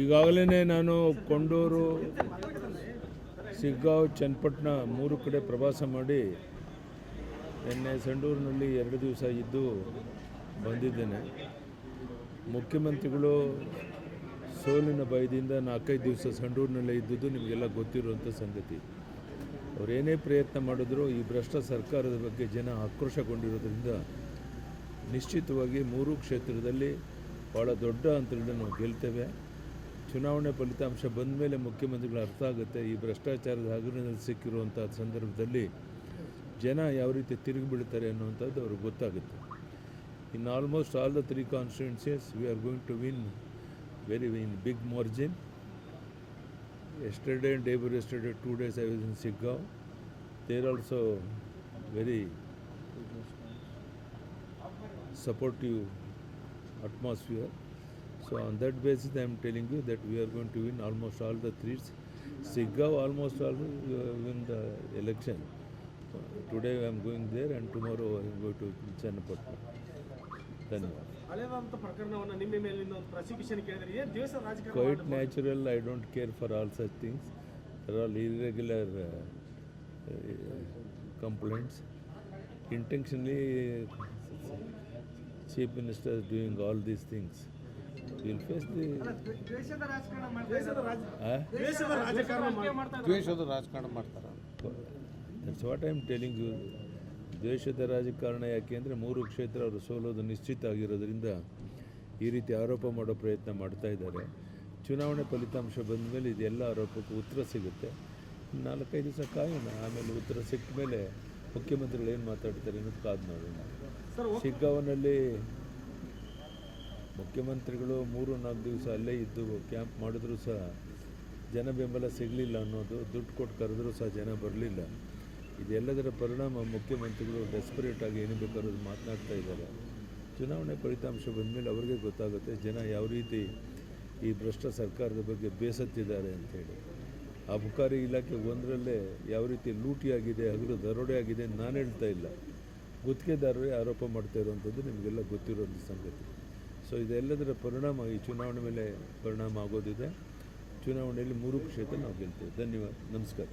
ಈಗಾಗಲೇ ನಾನು ಕೊಂಡೂರು, ಸಿಗ್ಗಾವ್, ಚನ್ನಪಟ್ಟಣ ಮೂರು ಕಡೆ ಪ್ರವಾಸ ಮಾಡಿ ನಿನ್ನೆ ಸಂಡೂರಿನಲ್ಲಿ ಎರಡು ದಿವಸ ಇದ್ದು ಬಂದಿದ್ದೇನೆ. ಮುಖ್ಯಮಂತ್ರಿಗಳು ಸೋಲಿನ ಭಯದಿಂದ ನಾಲ್ಕೈದು ದಿವಸ ಸಂಡೂರಿನಲ್ಲೇ ಇದ್ದುದು ನಿಮಗೆಲ್ಲ ಗೊತ್ತಿರುವಂಥ ಸಂಗತಿ. ಅವರೇನೇ ಪ್ರಯತ್ನ ಮಾಡಿದ್ರು ಈ ಭ್ರಷ್ಟ ಸರ್ಕಾರದ ಬಗ್ಗೆ ಜನ ಆಕ್ರೋಶಗೊಂಡಿರೋದ್ರಿಂದ ನಿಶ್ಚಿತವಾಗಿ ಮೂರು ಕ್ಷೇತ್ರದಲ್ಲಿ ಭಾಳ ದೊಡ್ಡ ಅಂತರದಿಂದ ನಾವು ಗೆಲ್ತೇವೆ. ಚುನಾವಣೆ ಫಲಿತಾಂಶ ಬಂದ ಮೇಲೆ ಮುಖ್ಯಮಂತ್ರಿಗಳು ಅರ್ಥ ಆಗುತ್ತೆ, ಈ ಭ್ರಷ್ಟಾಚಾರದ ಹಗರಣದಲ್ಲಿ ಸಿಕ್ಕಿರುವಂಥ ಸಂದರ್ಭದಲ್ಲಿ ಜನ ಯಾವ ರೀತಿ ತಿರುಗಿ ಬೀಳ್ತಾರೆ ಅನ್ನುವಂಥದ್ದು ಅವ್ರಿಗೆ ಗೊತ್ತಾಗುತ್ತೆ. In almost all the three constituencies we are going to win very in big margin yesterday and day before yesterday, two days I was in Siggaon. There also very supportive atmosphere. So on that basis, I am telling you that we are going to win almost all the three. Siggaon almost all uh, win the election. Today I am going there and tomorrow I am going to Channapatna. ಧನ್ಯವಾದ. ಅಲ್ಲೇ natural I don't care for all such things. There are regular complaints intentionally chief minister doing all these things. In face the ದೇಶದ ರಾಜಕೀಯ ದೇಶದ ರಾಜಕೀಯ ದೇಶದ what I am telling you ದ್ವೇಷದ ರಾಜಕಾರಣ ಯಾಕೆ ಅಂದರೆ ಮೂರು ಕ್ಷೇತ್ರ ಅವರು ಸೋಲೋದು ನಿಶ್ಚಿತ ಆಗಿರೋದ್ರಿಂದ ಈ ರೀತಿ ಆರೋಪ ಮಾಡೋ ಪ್ರಯತ್ನ ಮಾಡ್ತಾ ಇದ್ದಾರೆ. ಚುನಾವಣೆ ಫಲಿತಾಂಶ ಬಂದ ಮೇಲೆ ಇದೆಲ್ಲ ಆರೋಪಕ್ಕೂ ಉತ್ತರ ಸಿಗುತ್ತೆ. ನಾಲ್ಕೈದು ದಿವಸ ಕಾಯೋಣ ಆಮೇಲೆ ಉತ್ತರ ಸಿಕ್ಕ ಮೇಲೆ ಮುಖ್ಯಮಂತ್ರಿಗಳು ಏನು ಮಾತಾಡ್ತಾರೆ ಅನ್ನೋದು ಕಾದು ನೋಡೋಣ. ಶಿಗ್ಗಾಂವನಲ್ಲಿ ಮುಖ್ಯಮಂತ್ರಿಗಳು ಮೂರು ನಾಲ್ಕು ದಿವಸ ಅಲ್ಲೇ ಇದ್ದು ಕ್ಯಾಂಪ್ ಮಾಡಿದ್ರು ಸಹ ಜನ ಬೆಂಬಲ ಸಿಗಲಿಲ್ಲ ಅನ್ನೋದು ದುಡ್ಡು ಕೊಟ್ಟು ಕರೆದ್ರೂ ಸಹ ಜನ ಬರಲಿಲ್ಲ. ಇದೆಲ್ಲದರ ಪರಿಣಾಮ ಮುಖ್ಯಮಂತ್ರಿಗಳು ಡೆಸ್ಪರೇಟ್ ಆಗಿ ಏನು ಬೇಕಾದ್ರೂ ಮಾತನಾಡ್ತಾ ಇದ್ದಾರೆ. ಚುನಾವಣೆ ಫಲಿತಾಂಶ ಬಂದಮೇಲೆ ಅವ್ರಿಗೆ ಗೊತ್ತಾಗುತ್ತೆ ಜನ ಯಾವ ರೀತಿ ಈ ಭ್ರಷ್ಟ ಸರ್ಕಾರದ ಬಗ್ಗೆ ಬೇಸತ್ತಿದ್ದಾರೆ ಅಂಥೇಳಿ ಅಬಕಾರಿ ಇಲಾಖೆ ಒಂದರಲ್ಲೇ ಯಾವ ರೀತಿ ಲೂಟಿಯಾಗಿದೆ, ಹಗಲು ದರೋಡೆ ಆಗಿದೆ ನಾನು ಹೇಳ್ತಾ ಇಲ್ಲ. ಗುತ್ತಿಗೆದಾರರೇ ಆರೋಪ ಮಾಡ್ತಾ ಇರುವಂಥದ್ದು ನಿಮಗೆಲ್ಲ ಗೊತ್ತಿರೋಂಥ ಸಂಗತಿ. ಸೊ ಇದೆಲ್ಲದರ ಪರಿಣಾಮ ಈ ಚುನಾವಣೆ ಮೇಲೆ ಪರಿಣಾಮ ಆಗೋದಿದೆ. ಚುನಾವಣೆಯಲ್ಲಿ ಮೂರು ಕ್ಷೇತ್ರ ನಾವು ಗೆಲ್ತೇವೆ. ಧನ್ಯವಾದ. ನಮಸ್ಕಾರ.